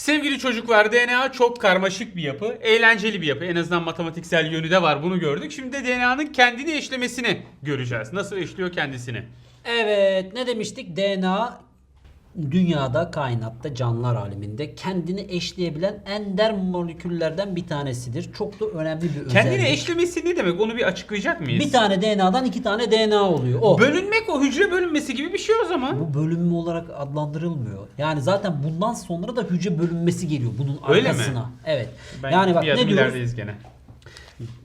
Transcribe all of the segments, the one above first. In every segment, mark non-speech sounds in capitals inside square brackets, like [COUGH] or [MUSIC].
Sevgili çocuklar DNA çok karmaşık bir yapı, eğlenceli bir yapı. En azından matematiksel yönü de var bunu gördük. Şimdi de DNA'nın kendini eşlemesini göreceğiz. Nasıl eşliyor kendisini. Evet ne demiştik? DNA dünyada, kainatta, canlılar aleminde kendini eşleyebilen ender moleküllerden bir tanesidir. Çok da önemli bir özellik. Kendini eşlemesi ne demek onu bir açıklayacak mıyız? Bir tane DNA'dan iki tane DNA oluyor. O. Bölünmek o hücre bölünmesi gibi bir şey o zaman. Bu bölünme olarak adlandırılmıyor. Yani zaten bundan sonra da hücre bölünmesi geliyor bunun Öyle mi? arkasına. Evet. Ben yani bak ne diyoruz? gene.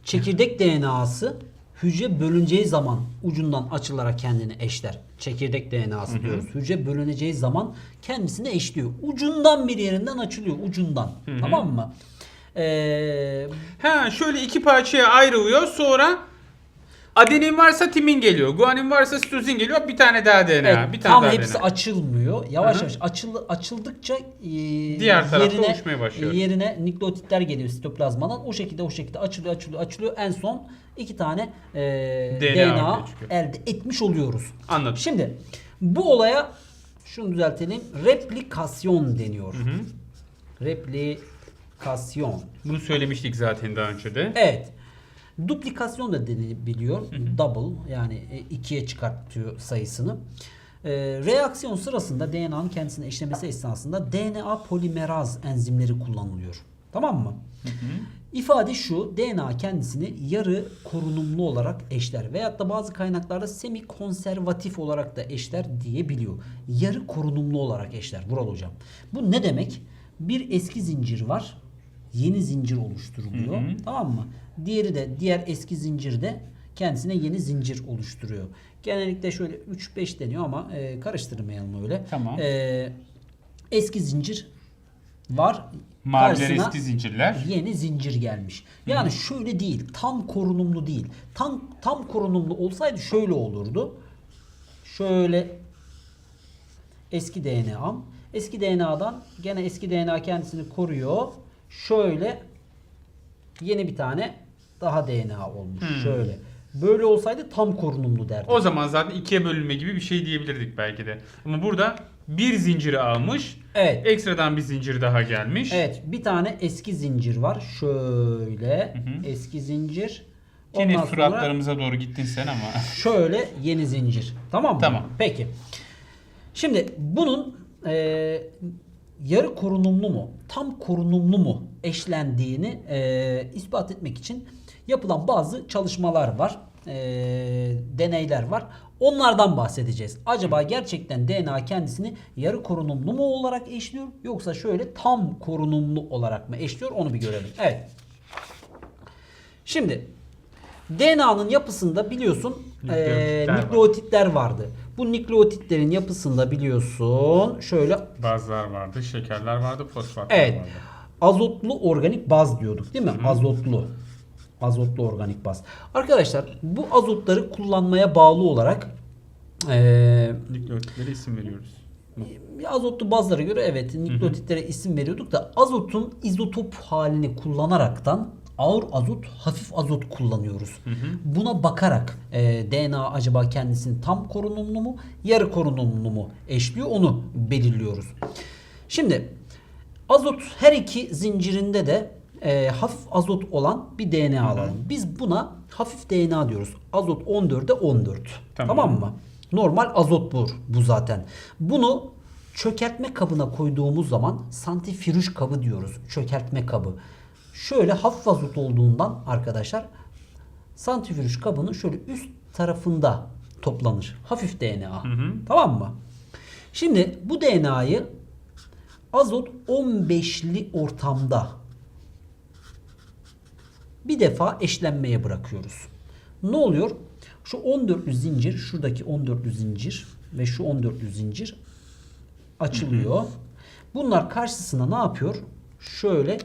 Çekirdek DNA'sı hücre bölüneceği zaman ucundan açılarak kendini eşler. Çekirdek DNA'sı diyoruz. Hücre bölüneceği zaman kendisini eşliyor. Ucundan bir yerinden açılıyor. Ucundan. Tamam mı? Ee, Ha şöyle iki parçaya ayrılıyor sonra adenin varsa timin geliyor. Guanin varsa sitozin geliyor. Bir tane daha DNA. evet, bir tane tam daha hepsi DNA. açılmıyor. Yavaş yavaş açıl, açıldıkça e, Diğer tarafta yerine, oluşmaya başlıyor. Yerine nükleotitler geliyor sitoplazmadan. O şekilde o şekilde açılıyor açılıyor açılıyor. En son iki tane e, DNA DNA, elde etmiş oluyoruz. Anladım. Şimdi bu olaya şunu düzeltelim. Replikasyon deniyor. Replikasyon. Bunu söylemiştik zaten daha önce de. Evet. Duplikasyon da denebiliyor. Double yani e, ikiye çıkartıyor sayısını. Ee, reaksiyon sırasında DNA'nın kendisini eşlemesi esnasında DNA polimeraz enzimleri kullanılıyor. Tamam mı? İfade şu, DNA kendisini yarı korunumlu olarak eşler veyahut da bazı kaynaklarda semi konservatif olarak da eşler diyebiliyor. Yarı korunumlu olarak eşler Vural hocam. Bu ne demek? Bir eski zincir var. Yeni zincir oluşturuluyor. Tamam mı? Diğeri de diğer eski zincirde kendisine yeni zincir oluşturuyor. Genellikle şöyle 3-5 deniyor ama e, karıştırmayalım öyle. Tamam. E, eski zincir var. Maviler Karşısına- eski zincirler. yeni zincir gelmiş. Yani şöyle değil. Tam korunumlu değil. Tam tam korunumlu olsaydı şöyle olurdu. Şöyle eski DNA'm. Eski DNA'dan gene eski DNA kendisini koruyor. Şöyle yeni bir tane daha DNA olmuş. Şöyle. Böyle olsaydı tam korunumlu derdik. O zaman zaten ikiye bölünme gibi bir şey diyebilirdik belki de. Ama burada bir zinciri almış. Evet. Ekstradan bir zincir daha gelmiş. Evet, bir tane eski zincir var. Şöyle eski zincir. Yine Ondan sonra- suratlarımıza doğru gittin sen ama. [LAUGHS] Şöyle yeni zincir. Tamam mı? Tamam. Peki. Şimdi bunun e, yarı korunumlu mu, tam korunumlu mu eşlendiğini e, ispat etmek için yapılan bazı çalışmalar var. E, deneyler var. Onlardan bahsedeceğiz. Acaba gerçekten DNA kendisini yarı korunumlu mu olarak eşliyor yoksa şöyle tam korunumlu olarak mı eşliyor onu bir görelim. Evet. Şimdi DNA'nın yapısında biliyorsun Nükleotitler eee, var. nükleotitler vardı. Bu nükleotitlerin yapısında biliyorsun şöyle Bazılar vardı, şekerler vardı, fosfatlar evet vardı. azotlu organik baz diyorduk değil mi? Azotlu. Azotlu organik baz. Arkadaşlar bu azotları kullanmaya bağlı olarak eee Nükleotitlere isim veriyoruz. azotlu bazlara göre evet nükleotitlere isim veriyorduk da azotun izotop halini kullanaraktan ağır azot, hafif azot kullanıyoruz. Buna bakarak e, DNA acaba kendisini tam korunumlu mu, yarı korunumlu mu eşliyor onu belirliyoruz. Şimdi azot her iki zincirinde de e, hafif azot olan bir DNA alalım. Biz buna hafif DNA diyoruz. Azot 14'e 14. Tamam. tamam mı? Normal azot bu, bu zaten. Bunu çökertme kabına koyduğumuz zaman santrifüj kabı diyoruz. Çökertme kabı. Şöyle hafif azot olduğundan arkadaşlar santrifüj kabının şöyle üst tarafında toplanır. Hafif DNA. Tamam mı? Şimdi bu DNA'yı azot 15'li ortamda bir defa eşlenmeye bırakıyoruz. Ne oluyor? Şu 14'lü zincir, şuradaki 14'lü zincir ve şu 14'lü zincir açılıyor. Bunlar karşısına ne yapıyor? Şöyle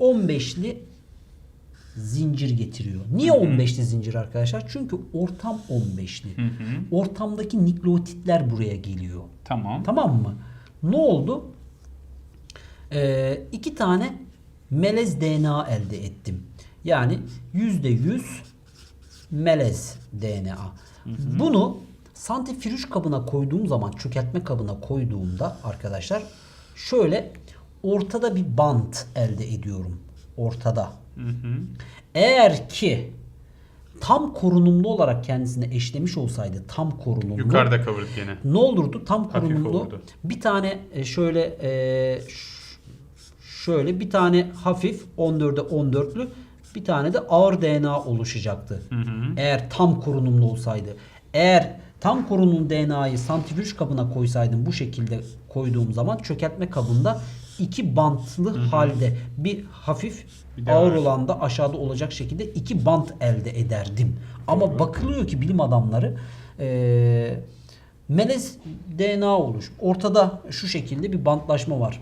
15'li zincir getiriyor. Niye 15'li zincir arkadaşlar? Çünkü ortam 15'li. Ortamdaki nükleotitler buraya geliyor. Tamam. Tamam mı? Ne oldu? Ee, iki tane melez DNA elde ettim. Yani %100 melez DNA. Bunu santrifüj kabına koyduğum zaman, çökertme kabına koyduğumda arkadaşlar şöyle ortada bir bant elde ediyorum. Ortada. Hı hı. Eğer ki tam korunumlu olarak kendisine eşlemiş olsaydı tam korunumlu Yukarıda kavurduk yine. ne olurdu? Tam korunumlu bir tane e, şöyle e, ş- şöyle bir tane hafif 14'e 14'lü bir tane de ağır DNA oluşacaktı. Eğer tam korunumlu olsaydı. Eğer tam korunumlu DNA'yı santrifüj kabına koysaydım bu şekilde koyduğum zaman çökertme kabında iki bantlı halde bir hafif Bir ağır ağır. olan da aşağıda olacak şekilde iki bant elde ederdim. Ama bakılıyor ki bilim adamları eee melez DNA oluş. Ortada şu şekilde bir bantlaşma var.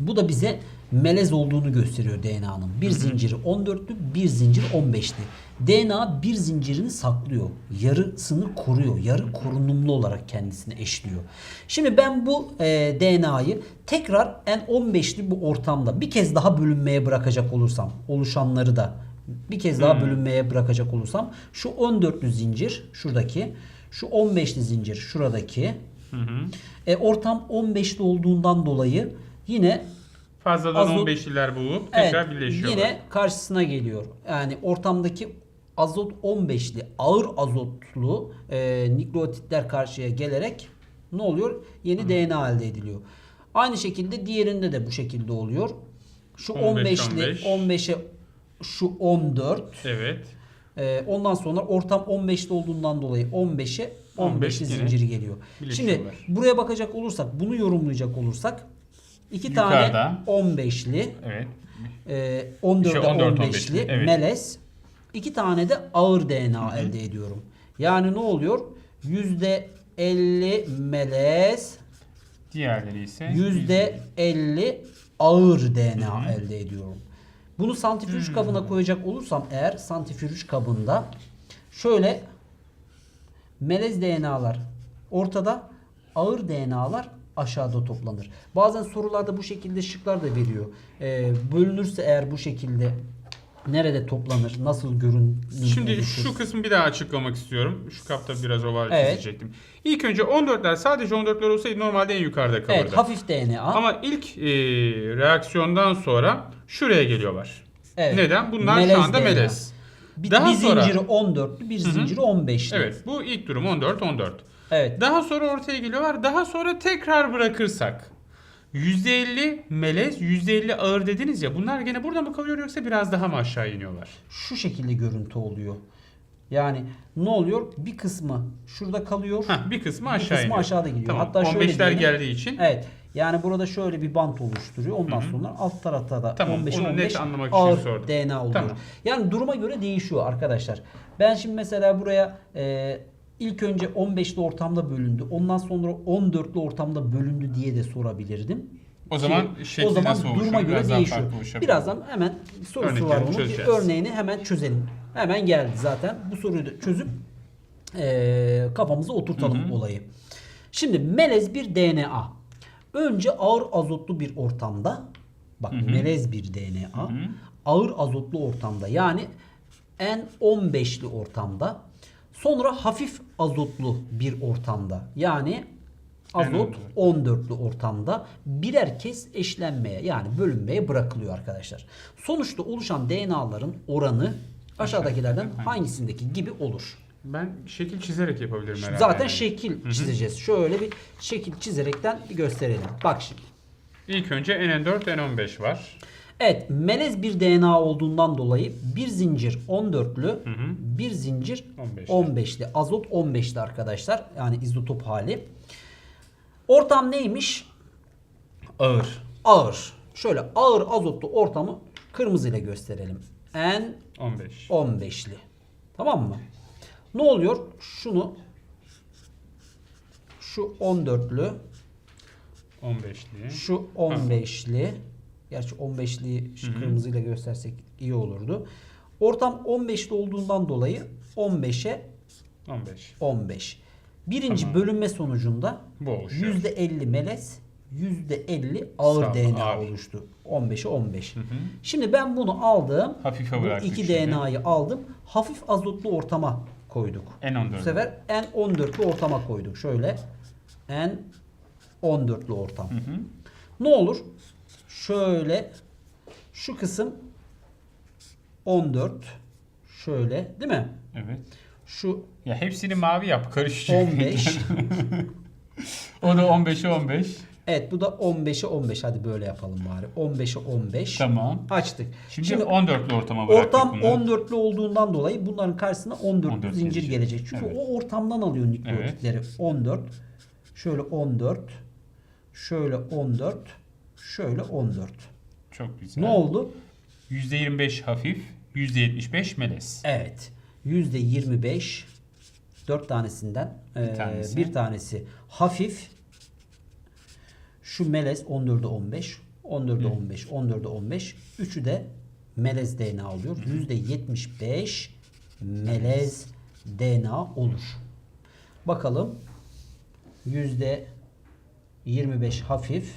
Bu da bize melez olduğunu gösteriyor DNA'nın. Bir zinciri 14'lü, bir zincir 15'li. DNA bir zincirini saklıyor. Yarısını koruyor. Yarı korunumlu olarak kendisine eşliyor. Şimdi ben bu e, DNA'yı tekrar N15'li bu ortamda bir kez daha bölünmeye bırakacak olursam, oluşanları da bir kez daha bölünmeye bırakacak olursam şu 14'lü zincir şuradaki, şu 15'li zincir şuradaki, Hı hı. e, ortam 15'li olduğundan dolayı yine Fazladan Azot- 15'liler bulup tekrar evet, birleşiyorlar. yine karşısına geliyor. Yani ortamdaki azot 15'li ağır azotlu e, nükleotitler karşıya gelerek ne oluyor? Yeni DNA elde ediliyor. Aynı şekilde diğerinde de bu şekilde oluyor. Şu 15, 15'li 15'e şu 14 Evet. ee, ondan sonra ortam 15'te olduğundan dolayı 15'e 15 15'li yine zinciri geliyor. Şimdi buraya bakacak olursak, bunu yorumlayacak olursak iki Yukarıda. tane 15'li, Evet. e, 14'e İşte 14, 15'li 15'li, evet. melez, iki tane de ağır DNA elde ediyorum. Yani ne oluyor? %50 melez, Diğerleri ise %50 ağır DNA elde ediyorum. Bunu santrifüj kabına koyacak olursam eğer santrifüj kabında şöyle melez DNA'lar ortada ağır DNA'lar aşağıda toplanır. Bazen sorularda bu şekilde şıklar da veriyor. Ee, bölünürse eğer bu şekilde nerede toplanır, nasıl görünür? Şimdi oluşur? şu kısmı bir daha açıklamak istiyorum. Şu kapta biraz oval Evet. çizecektim. İlk önce 14'ler sadece 14'ler olsaydı normalde en yukarıda kalırdı. Evet, hafif DNA. Ama ilk e, reaksiyondan sonra şuraya geliyorlar. Evet. Neden? Bunlar Melez şu anda DNA. melez. bir, Daha bir sonra- zinciri 14'lü, bir zinciri 15'li. Evet bu ilk durum 14 14. Evet. Daha sonra ortaya geliyorlar. Daha sonra tekrar bırakırsak %50 melez, %50 ağır dediniz ya. Bunlar gene burada mı kalıyor yoksa biraz daha mı aşağı iniyorlar? şu şekilde görüntü oluyor. Yani ne oluyor? Bir kısmı şurada kalıyor. Heh, bir kısmı bir aşağı kısmı iniyor. aşağıda gidiyor. Tamam. Hatta şöyle 15'ler diyelim. geldiği için Evet. Yani burada şöyle bir bant oluşturuyor. Ondan sonra alt tarafta da Tamam, 15 onu net 15 anlamak için ağır sordum. DNA oluyor. Tamam. Yani duruma göre değişiyor arkadaşlar. Ben şimdi mesela buraya e, ilk önce 15'li ortamda bölündü. Ondan sonra 14'lü ortamda bölündü diye de sorabilirdim. O zaman Ki, şekli o zaman nasıl oluşur? duruma göre Biraz daha değişiyor. farklı oluşabilir. Birazdan hemen sorusu Örneklerini var bunun. Bir çözeceğiz. örneğini hemen çözelim. Hemen geldi zaten. Bu soruyu da çözüp e, kafamıza oturtalım olayı. Şimdi melez bir DNA. Önce ağır azotlu bir ortamda bak melez bir DNA. Ağır azotlu ortamda yani N15'li ortamda sonra hafif azotlu bir ortamda yani azot 14'lü ortamda birer kez eşlenmeye yani bölünmeye bırakılıyor arkadaşlar. Sonuçta oluşan DNA'ların oranı aşağıdakilerden hangisindeki gibi olur. Ben şekil çizerek yapabilirim herhalde. Zaten yani. şekil çizeceğiz. Şöyle bir şekil çizerekten bir gösterelim. Bak şimdi. İlk önce NN4, N15 var. Evet melez bir DNA olduğundan dolayı bir zincir 14'lü bir zincir 15'li. 15'li. Azot 15'li arkadaşlar. Yani izotop hali. Ortam neymiş? Ağır. Ağır. Şöyle ağır azotlu ortamı kırmızıyla gösterelim. N 15. 15'li. Tamam mı? Ne oluyor? Şunu şu 14'lü 15'li. Şu 15'li. Gerçi 15'liyi şu kırmızıyla göstersek iyi olurdu. Ortam 15'li olduğundan dolayı 15'e 15. 15. Birinci Tamam. bölünme sonucunda Bu oluşuyor. %50 melez, %50 ağır Sağ- DNA ağır. oluştu. 15'e 15. Şimdi ben bunu aldım. Hafife bu bıraktık iki şimdi. DNA'yı aldım. Hafif azotlu ortama koyduk. N14. Bu sefer N14'lü ortama koyduk. Şöyle N14'lü ortam. Ne olur? Şöyle şu kısım 14 şöyle değil mi? Evet. Şu Ya hepsini mavi yap karışacak. 15. [LAUGHS] o da 15'e 15. evet bu da 15'e 15. Hadi böyle yapalım bari. 15'e 15. Tamam. Açtık. Şimdi, Şimdi 14'lü ortama bıraktık Ortam bunları. 14'lü olduğundan dolayı bunların karşısına 14'lü 14 zincir gelecek. gelecek. Çünkü Evet. o ortamdan alıyor nükleotitleri. 14, şöyle 14, şöyle 14, şöyle 14. Çok güzel. Ne oldu? %25 hafif, %75 melez. Evet. %25 4 tanesinden bir tanesi. bir tanesi hafif. Şu melez 14'e 15, 14'e 15, 14'e 15. Üçü de melez DNA oluyor. %75 melez DNA olur. Bakalım. %25 hafif.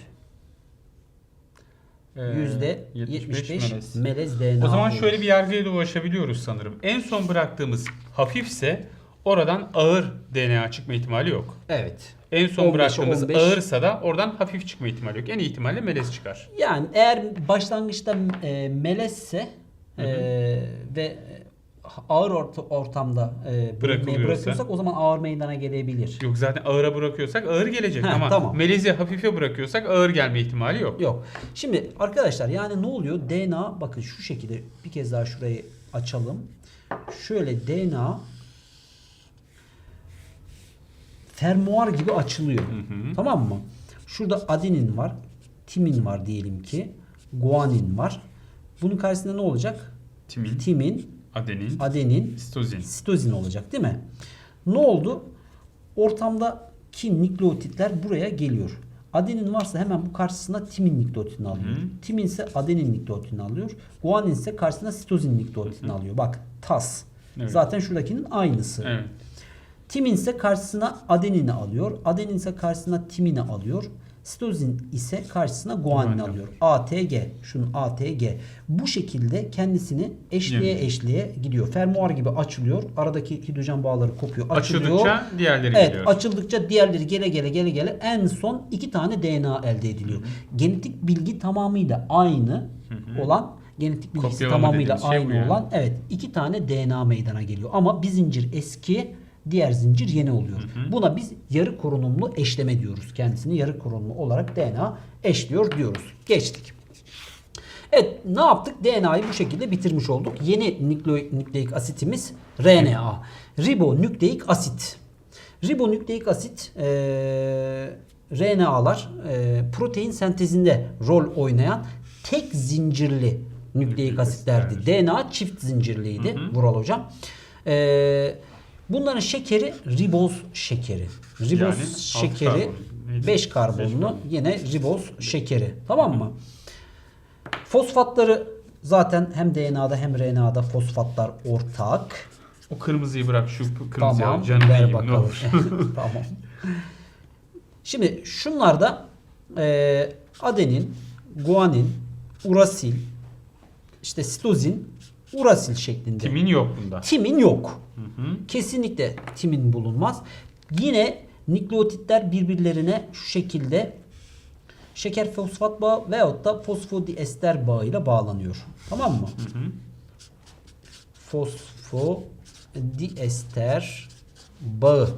Ee, %75 melez, DNA O zaman olur. şöyle bir yargıya da ulaşabiliyoruz sanırım. En son bıraktığımız hafifse oradan ağır DNA çıkma ihtimali yok. Evet. En son 15'e bıraktığımız 15. ağırsa da oradan hafif çıkma ihtimali yok. En iyi ihtimalle melez çıkar. Yani eğer başlangıçta e, melezse e, ve ağır orta, ortamda e, bırakıyorsak o zaman ağır meydana gelebilir. Yok zaten ağıra bırakıyorsak ağır gelecek ama tamam. melezi hafife bırakıyorsak ağır gelme ihtimali yok. Yok. Şimdi arkadaşlar yani ne oluyor? DNA bakın şu şekilde bir kez daha şurayı açalım. Şöyle DNA fermuar gibi açılıyor. Tamam mı? Şurada adenin var, timin var diyelim ki, guanin var. Bunun karşısında ne olacak? Timin, Timin, adenin, adenin, sitozin. sitozin olacak değil mi? Ne oldu? Ortamdaki nükleotitler buraya geliyor. Adenin varsa hemen bu karşısına timin nükleotidini alıyor. Timin ise adenin nükleotidini alıyor. Guanin ise karşısına sitozin nükleotidini alıyor. Bak TAS. Evet. Zaten şuradakinin aynısı. Evet. Timin ise karşısına adenini alıyor. Adenin ise karşısına timini alıyor. Sitozin ise karşısına Guanin. alıyor. ATG. Şunun ATG. Bu şekilde kendisini eşliğe Yani. eşliğe gidiyor. Fermuar gibi açılıyor. Aradaki hidrojen bağları kopuyor. Açılıyor. Açıldıkça diğerleri Evet geliyor. açıldıkça diğerleri gele gele gele gele en son iki tane DNA elde ediliyor. Genetik bilgi tamamıyla aynı olan genetik bilgisi Kopyalama tamamıyla dediğimiz şey bu aynı yani. olan evet iki tane DNA meydana geliyor. Ama bir zincir eski diğer zincir yeni oluyor. Buna biz yarı korunumlu eşleme diyoruz. Kendisini yarı korunumlu olarak DNA eşliyor diyoruz. Geçtik. Evet ne yaptık? DNA'yı bu şekilde bitirmiş olduk. Yeni nükle- nükleik asitimiz RNA. Ribonükleik asit. Ribonükleik asit e, RNA'lar e, protein sentezinde rol oynayan tek zincirli nükleik asitlerdi. asitler. DNA çift zincirliydi Vural hocam. E, bunların şekeri riboz şekeri. Riboz Yani şekeri karbon. Neydi? 5 Beş karbonlu karbon. yine riboz şekeri. Tamam mı? Fosfatları zaten hem DNA'da hem RNA'da fosfatlar ortak. O kırmızıyı bırak şu kırmızıyı Tamam. al. Canını ver yiyeyim ne bakalım. olur. [LAUGHS] tamam. Şimdi şunlarda e, adenin, guanin, urasil, işte sitozin, urasil şeklinde. Timin yok bunda. Timin yok. Kesinlikle timin bulunmaz. Yine nükleotitler birbirlerine şu şekilde şeker fosfat bağı veyahut da fosfodiester bağıyla bağlanıyor. Tamam mı? Fosfodiester bağı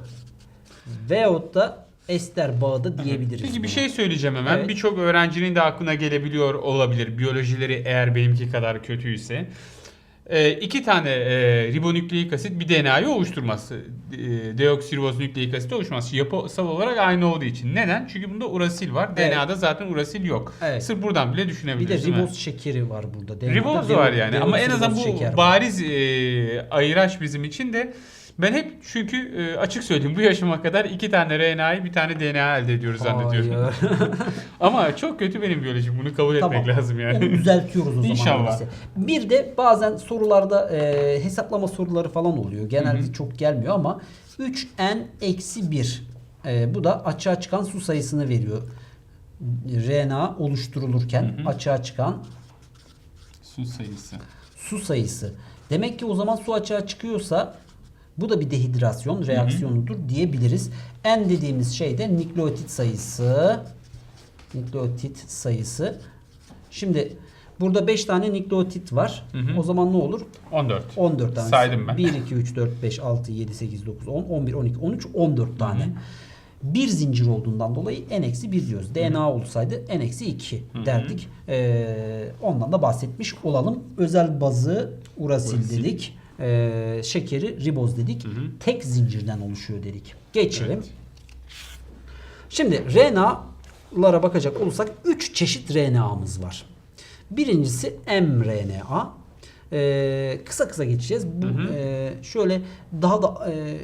veyahut da ester bağı da diyebiliriz. Peki bir buna. şey söyleyeceğim hemen. Evet. Birçok öğrencinin de aklına gelebiliyor olabilir. Biyolojileri eğer benimki kadar kötüyse. Ee, iki tane e, ribonükleik asit bir DNA'yı oluşturmaz. E, deoksiriboz nükleik asit oluşmaz. Yapısal olarak aynı olduğu için. Neden? Çünkü bunda urasil var. Evet. DNA'da zaten urasil yok. Evet. Sırf buradan bile bir de düşünebiliriz. değil mi? riboz şekeri var burada. DNA'da Riboz var yani ama en azından bu bariz e, ayıraç bizim için de ben hep çünkü e, açık söyleyeyim bu yaşıma kadar iki tane RNA'yı bir tane DNA elde ediyoruz zannediyorum. [LAUGHS] Ama çok kötü benim biyolojim bunu kabul etmek Tamam. lazım yani. Onu düzeltiyoruz o zaman. İnşallah. öyleyse. Bir de bazen sorularda e, hesaplama soruları falan oluyor. Genelde çok gelmiyor ama 3n eksi 1 e, bu da açığa çıkan su sayısını veriyor. RNA oluşturulurken açığa çıkan Su sayısı. su sayısı. Demek ki o zaman su açığa çıkıyorsa bu da bir dehidrasyon reaksiyonudur diyebiliriz. N dediğimiz şey de nükleotit sayısı. Nükleotit sayısı. Şimdi burada 5 tane nükleotit var. Hı hı. O zaman ne olur? 14. 14 tane. Saydım ben. 1, 2, 3, 4, 5, 6, 7, 8, 9, 10, 11, 12, 13, 14 tane. Bir zincir olduğundan dolayı n-1 diyoruz. DNA olsaydı n-2 derdik. Ee, ondan da bahsetmiş olalım. Özel bazı urasil Urasil. dedik. Ee, şekeri riboz dedik. Tek zincirden oluşuyor dedik. Geçelim. Evet. Şimdi RNA'lara bakacak olursak 3 çeşit RNA'mız var. Birincisi mRNA. Ee, kısa kısa geçeceğiz. Bu e, şöyle daha da e,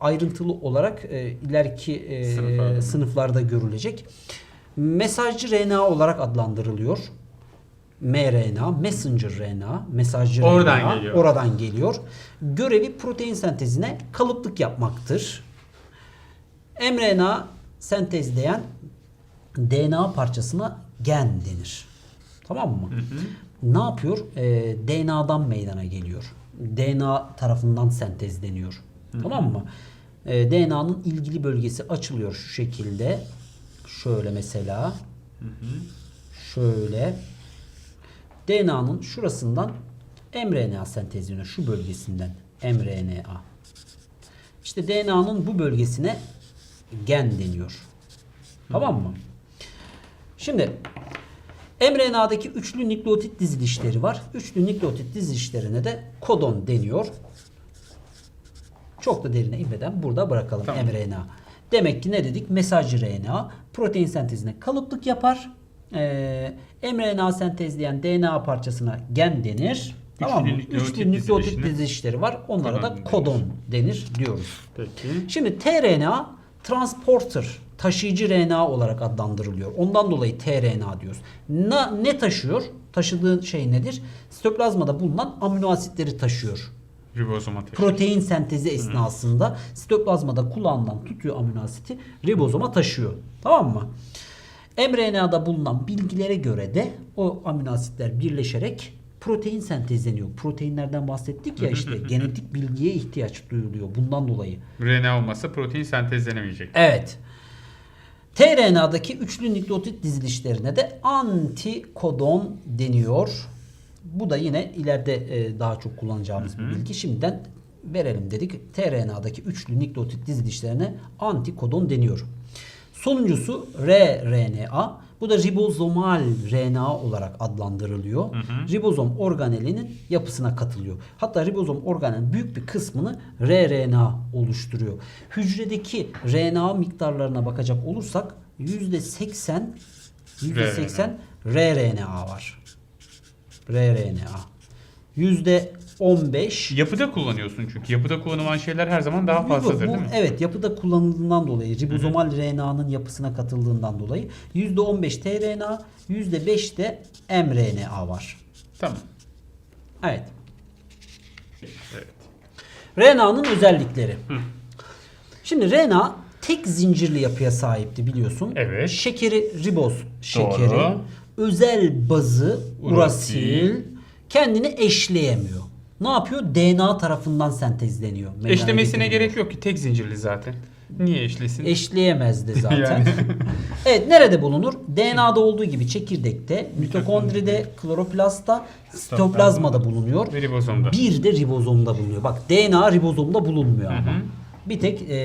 ayrıntılı olarak e, ileriki e, Sınıflarda. sınıflarda görülecek. Mesajcı RNA olarak adlandırılıyor. mRNA, messenger RNA, mesajcı Oradan RNA geliyor. oradan geliyor. Görevi protein sentezine kalıplık yapmaktır. mRNA sentezleyen DNA parçasına gen denir. Tamam mı? Ne yapıyor? Ee, DNA'dan meydana geliyor. DNA tarafından sentezleniyor. Tamam mı? Ee, DNA'nın ilgili bölgesi açılıyor şu şekilde. Şöyle mesela. Şöyle. DNA'nın şurasından mRNA sentezleniyor. Şu bölgesinden mRNA. İşte DNA'nın bu bölgesine gen deniyor. Tamam mı? Şimdi mRNA'daki üçlü nükleotit dizilişleri var. Üçlü nükleotit dizilişlerine de kodon deniyor. Çok da derine inmeden burada bırakalım Tamam. mRNA. Demek ki ne dedik? Mesajcı RNA protein sentezine kalıplık yapar. Ee, mRNA sentezleyen DNA parçasına gen denir. tamam mı? Üçlü nükleotit dizilişleri var. Onlara da kodon denir diyoruz. Peki. Şimdi tRNA transporter taşıyıcı RNA olarak adlandırılıyor. Ondan dolayı tRNA diyoruz. Na, ne taşıyor? Taşıdığı şey nedir? Sitoplazmada bulunan amino asitleri taşıyor. Ribozoma taşıyor. Protein sentezi esnasında sitoplazmada kullanılan tutuyor amino asiti ribozoma taşıyor. Tamam mı? mRNA'da bulunan bilgilere göre de o amino asitler birleşerek protein sentezleniyor. Proteinlerden bahsettik ya işte [LAUGHS] genetik bilgiye ihtiyaç duyuluyor bundan dolayı. RNA olmasa protein sentezlenemeyecek. Evet. tRNA'daki üçlü nükleotit dizilişlerine de antikodon deniyor. Bu da yine ileride e, daha çok kullanacağımız bir bilgi. Şimdiden verelim dedik. tRNA'daki üçlü nükleotit dizilişlerine antikodon deniyor. Sonuncusu rRNA. Bu da ribozomal RNA olarak adlandırılıyor. Ribozom organelinin yapısına katılıyor. Hatta ribozom organelinin büyük bir kısmını rRNA oluşturuyor. Hücredeki RNA miktarlarına bakacak olursak %80 %80 rRNA var. rRNA. %15 Yapıda kullanıyorsun çünkü. Yapıda kullanılan şeyler her zaman daha fazladır bu, değil mi? Evet yapıda kullanıldığından dolayı ribozomal RNA'nın yapısına katıldığından dolayı %15 tRNA %5 de mRNA var. Tamam. Evet. Evet. RNA'nın özellikleri. Şimdi RNA tek zincirli yapıya sahipti biliyorsun. Evet. Şekeri riboz şekeri. Doğru. Özel bazı Urasil. urasil kendini eşleyemiyor. Ne yapıyor? DNA tarafından sentezleniyor. Eşlemesine getiriliyor. gerek yok ki tek zincirli zaten. Niye eşlesin? Eşleyemezdi [LAUGHS] zaten. Yani. [LAUGHS] evet nerede bulunur? DNA'da olduğu gibi çekirdekte, mitokondride, kloroplastta, sitoplazmada bulunuyor. Ve ribozomda. Bir de ribozomda bulunuyor. Bak DNA ribozomda bulunmuyor ama. Bir tek e,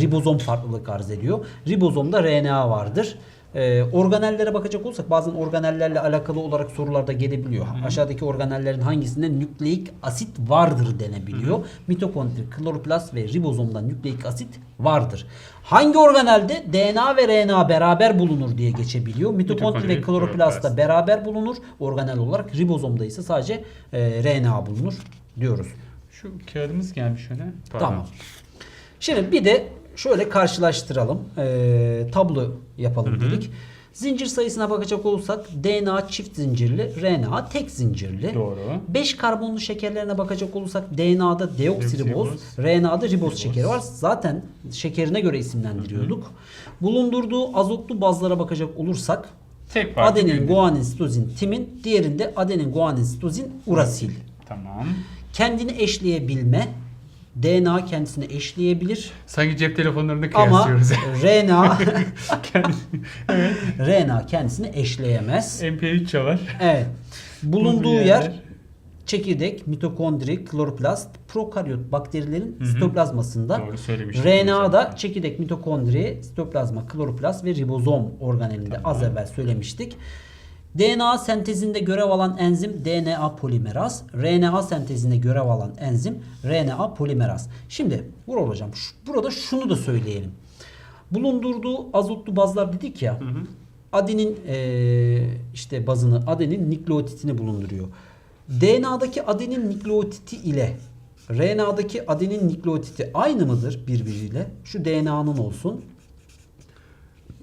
ribozom farklılık arz ediyor. Ribozomda RNA vardır. E, organellere bakacak olursak bazen organellerle alakalı olarak sorularda gelebiliyor. Aşağıdaki organellerin hangisinde nükleik asit vardır denebiliyor. Mitokondri, kloroplast ve ribozomda nükleik asit vardır. Hangi organelde DNA ve RNA beraber bulunur diye geçebiliyor. Mitokondri ve kloroplastta kloroplast. beraber bulunur. Organel olarak ribozomda ise sadece e, RNA bulunur diyoruz. Şu kağıdımız gelmiş öne. Pardon. Tamam. Şimdi bir de şöyle karşılaştıralım. Ee, tablo yapalım dedik. Zincir sayısına bakacak olursak DNA çift zincirli, RNA tek zincirli. Doğru. 5 karbonlu şekerlerine bakacak olursak DNA'da deoksiriboz, RNA'da riboz şekeri var. Zaten şekerine göre isimlendiriyorduk. Bulundurduğu azotlu bazlara bakacak olursak Tek adenin, guanin, sitozin, timin, diğerinde adenin, guanin, sitozin, urasil Tamam. kendini eşleyebilme DNA kendisine eşleyebilir Sanki cep telefonlarını ama kıyaslıyoruz. [LAUGHS] RNA [LAUGHS] Kendi- RNA kendisini eşleyemez. MP3 çalar. Evet. Bulunduğu yer çekirdek, mitokondri, kloroplast, prokaryot bakterilerin Hı hı. sitoplazmasında. Doğru söylemiştim. RNA'da çekirdek, mitokondri, sitoplazma, kloroplast ve ribozom organelinde az evvel söylemiştik. DNA sentezinde görev alan enzim DNA polimeraz. RNA sentezinde görev alan enzim RNA polimeraz. Şimdi Vural hocam burada şunu da söyleyelim. Bulundurduğu azotlu bazlar dedik ya. Adenin eee, işte bazını, adenin nükleotitini bulunduruyor. DNA'daki adenin nükleotiti ile RNA'daki adenin nükleotiti aynı mıdır birbiriyle? Şu DNA'nın olsun.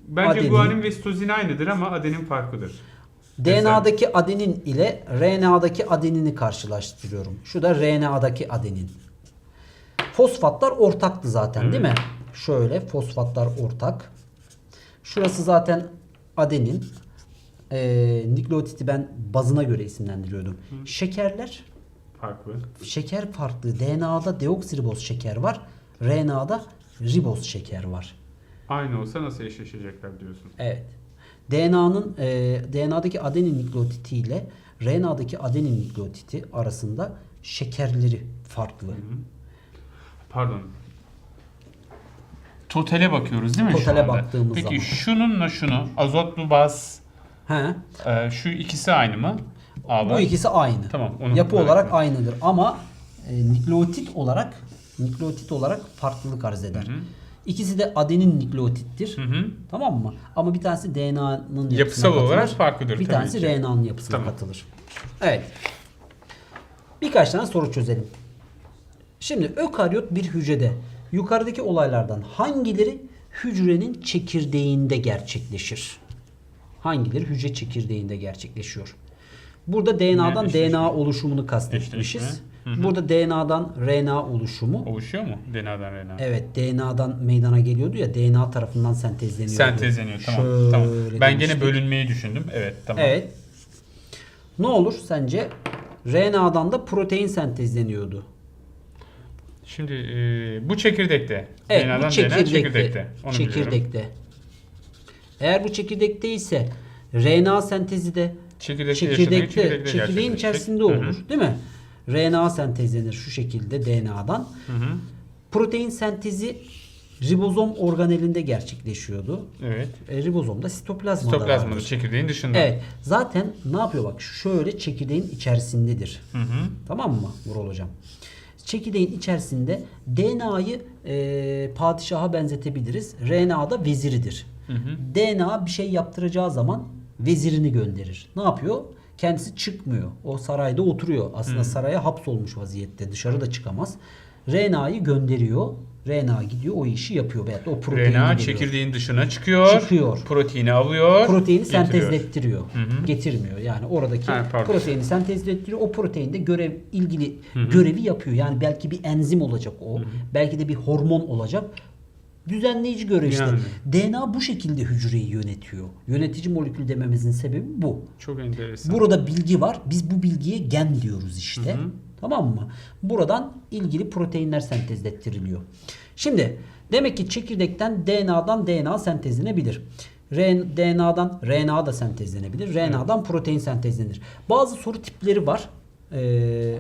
Bence Adenin. guanin ve sitozin aynıdır ama adenin farklıdır. DNA'daki adenin ile RNA'daki adenini karşılaştırıyorum. Şu da RNA'daki adenin. Fosfatlar ortaktı zaten değil mi? Şöyle fosfatlar ortak. Şurası zaten adenin. Ee, nükleotiti ben bazına göre isimlendiriyordum. Şekerler Farklı. şeker farklı. DNA'da deoksiriboz şeker var. RNA'da riboz şeker var. Aynı olsa nasıl eşleşecekler diyorsun. Evet. DNA'nın e, DNA'daki adenin nükleotiti ile RNA'daki adenin nükleotiti arasında şekerleri farklı. Pardon. Totale bakıyoruz değil mi şu Totale anda? baktığımız Peki zaman. şununla şunu azotlu baz He. e, şu ikisi aynı mı? Ağlar. Bu ikisi aynı. Tamam, onu Yapı olarak ettim. aynıdır ama e, nükleotit olarak nükleotit olarak farklılık arz eder. İkisi de adenin nükleotittir. Hı hı. Tamam mı? Ama bir tanesi DNA'nın yapısına Yapısal katılır. olarak farklıdır Bir tabii tanesi ki. RNA'nın yapısına Tamam. katılır. Evet. Birkaç tane soru çözelim. Şimdi ökaryot bir hücrede yukarıdaki olaylardan hangileri hücrenin çekirdeğinde gerçekleşir? Hangileri hücre çekirdeğinde gerçekleşiyor? Burada DNA'dan eşleşme? DNA oluşumunu kastetmişiz. Eşleşme. Burada DNA'dan RNA oluşumu. Oluşuyor mu DNA'dan RNA? Evet DNA'dan meydana geliyordu ya DNA tarafından sentezleniyordu. Sentezleniyor tamam. Şöyle tamam. Ben gene demiştik. bölünmeyi düşündüm. Evet tamam. Evet. Ne olur sence? RNA'dan da protein sentezleniyordu. Şimdi e, bu çekirdekte. Evet DNA'dan bu DNA çekirdekte. biliyorum. çekirdekte. Eğer bu çekirdekte ise RNA sentezi de Çekirdekte, çekirdekte, çekirdeğin gerçekleşecek. içerisinde olur. Değil mi? RNA sentezlenir şu şekilde DNA'dan. Hı hı. Protein sentezi ribozom organelinde gerçekleşiyordu. Evet. E, ribozom da sitoplazmada Sitoplazmada vardır. çekirdeğin dışında. Evet. Zaten ne yapıyor bak şöyle çekirdeğin içerisindedir. Hı hı. Tamam mı Vural hocam? Çekirdeğin içerisinde DNA'yı e, padişaha benzetebiliriz. RNA da veziridir. DNA bir şey yaptıracağı zaman vezirini gönderir. Ne yapıyor? Kendisi çıkmıyor. O sarayda oturuyor. Aslında saraya hapsolmuş vaziyette. Dışarı da çıkamaz. RNA'yı gönderiyor. RNA gidiyor o işi yapıyor. Veyahut o proteini veriyor. çekirdeğin dışına çıkıyor. Çıkıyor. Proteini alıyor. proteini getiriyor. sentezlettiriyor. Getirmiyor. Yani oradaki Ha, pardon. proteini sentezlettiriyor. O protein de görev ilgili görevi yapıyor. Yani belki bir enzim olacak o. Belki de bir hormon olacak. Düzenleyici görev işte. Yani. DNA bu şekilde hücreyi yönetiyor. Yönetici molekül dememizin sebebi bu. Çok enteresan. Burada bilgi var. Biz bu bilgiye gen diyoruz işte. Tamam mı? Buradan ilgili proteinler sentezlettiriliyor. Şimdi demek ki çekirdekten DNA'dan DNA sentezlenebilir. DNA'dan RNA da sentezlenebilir. RNA'dan protein sentezlenir. Bazı soru tipleri var. Ee,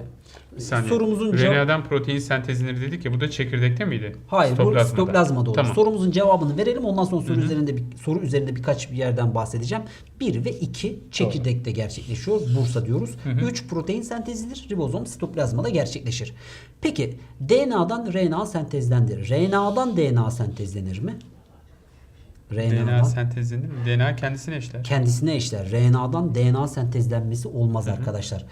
Bir saniye. sorumuzun cevabı RNA'dan protein sentezlenir dedik ya bu da çekirdekte miydi? Hayır bu Sitoplazmada. olur. Tamam. Sorumuzun cevabını verelim. Ondan sonra soru üzerinde bir soru üzerinde birkaç bir yerden bahsedeceğim. 1 ve 2 çekirdekte gerçekleşiyor. Bursa diyoruz. 3 protein sentezidir. Ribozom sitoplazmada gerçekleşir. Peki DNA'dan RNA sentezlendir. RNA'dan DNA sentezlenir mi? DNA RNA'dan sentezlenir mi? DNA kendisine eşler. kendisine eşler. RNA'dan DNA sentezlenmesi olmaz arkadaşlar.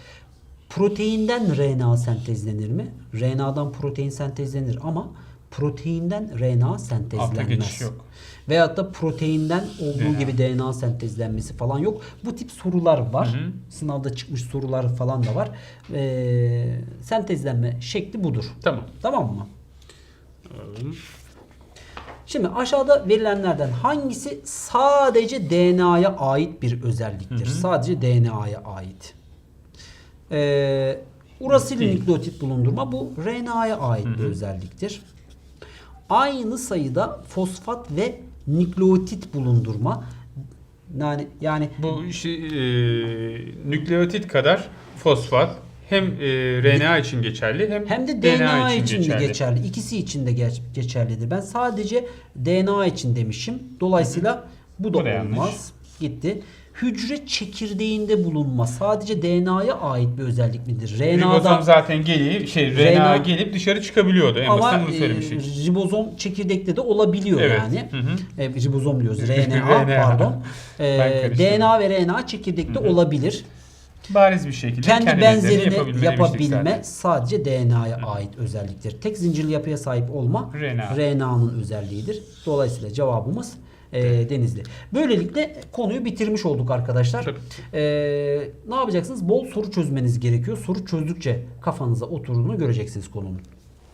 Proteinden RNA sentezlenir mi? RNA'dan protein sentezlenir ama proteinden RNA sentezlenmez. yok. Veyahut da proteinden olduğu DNA. gibi DNA sentezlenmesi falan yok. Bu tip sorular var. Sınavda çıkmış sorular falan da var. Ee, sentezlenme şekli budur. Tamam. Tamam mı? Şimdi aşağıda verilenlerden hangisi sadece DNA'ya ait bir özelliktir? Sadece DNA'ya ait. Ee, Urasil nükleotit bulundurma bu RNA'ya ait bir özelliktir. Aynı sayıda fosfat ve nükleotit bulundurma. Yani yani Bu işte, e, nükleotit kadar fosfat hem e, RNA için geçerli hem, hem de DNA, için, geçerli. de geçerli. İkisi için de geç- geçerlidir. Ben sadece DNA için demişim. Dolayısıyla bu da, Bu da yanlış. olmaz. Gitti. Hücre çekirdeğinde bulunma sadece DNA'ya ait bir özellik midir? Ribozom RNA'da zaten gelip şey RNA, RNA gelip dışarı çıkabiliyordu. En ama bunu e, söylemiştik. ribozom çekirdekte de olabiliyor Evet. yani. Hı hı. E, ribozom diyoruz. [LAUGHS] RNA, RNA. pardon. E. DNA ve RNA çekirdekte olabilir. Bariz bir şekilde Kendi kendi benzerini yapabilme, yapabilme sadece DNA'ya ait özelliktir. Tek zincirli yapıya sahip olma RNA. RNA'nın özelliğidir. Dolayısıyla cevabımız e, Denizli. Böylelikle konuyu bitirmiş olduk arkadaşlar. Tabii. E, ne yapacaksınız? Bol soru çözmeniz gerekiyor. Soru çözdükçe kafanıza oturduğunu göreceksiniz konunun.